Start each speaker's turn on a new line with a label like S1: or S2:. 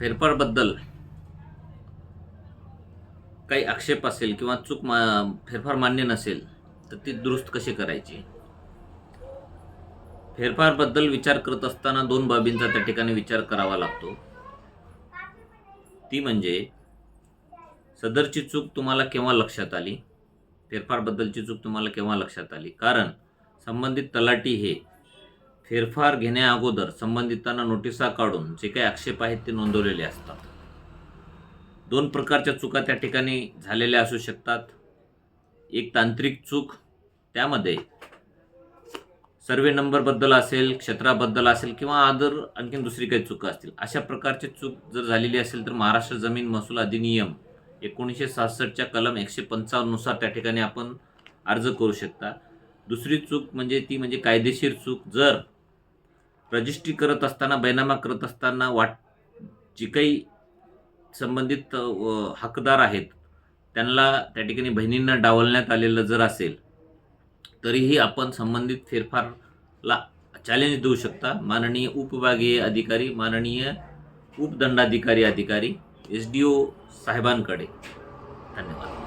S1: फेरफारबद्दल काही आक्षेप असेल किंवा चूक मा फेरफार मान्य नसेल तर ती दुरुस्त कशी करायची? फेरफारबद्दल विचार करत असताना दोन बाबींचा त्या ठिकाणी विचार करावा लागतो. ती म्हणजे सदरची चूक तुम्हाला केव्हा लक्षात आली? फेरफारबद्दलची चूक तुम्हाला केव्हा लक्षात आली? कारण संबंधित तलाटी हे फेरफार घेण्याअगोदर संबंधितांना नोटिसा काढून जे काही आक्षेप आहेत ते नोंदवलेले असतात. दोन प्रकारच्या चुका त्या ठिकाणी झालेल्या असू शकतात. एक तांत्रिक चूक त्यामध्ये सर्वे नंबरबद्दल असेल क्षेत्राबद्दल असेल किंवा आदर आणखीन दुसरी काही चुका असतील. अशा प्रकारची चूक जर झालेली असेल तर महाराष्ट्र जमीन महसूल अधिनियम एकोणीसशे सहासष्टच्या कलम एकशे पंचावन्ननुसार त्या ठिकाणी आपण अर्ज करू शकता. दुसरी चूक म्हणजे ती म्हणजे कायदेशीर चूक. जर रजिस्ट्री करत असताना बैनामा करत असताना वाट जी काही संबंधित हकदार आहेत त्यांना त्या ठिकाणी बहिणींना डावलण्यात आलेलं जर असेल तरीही आपण संबंधित फेरफारला चॅलेंज देऊ शकता. माननीय उपविभागीय अधिकारी माननीय उपदंडाधिकारी अधिकारी एस डी ओ साहेबांकडे. धन्यवाद.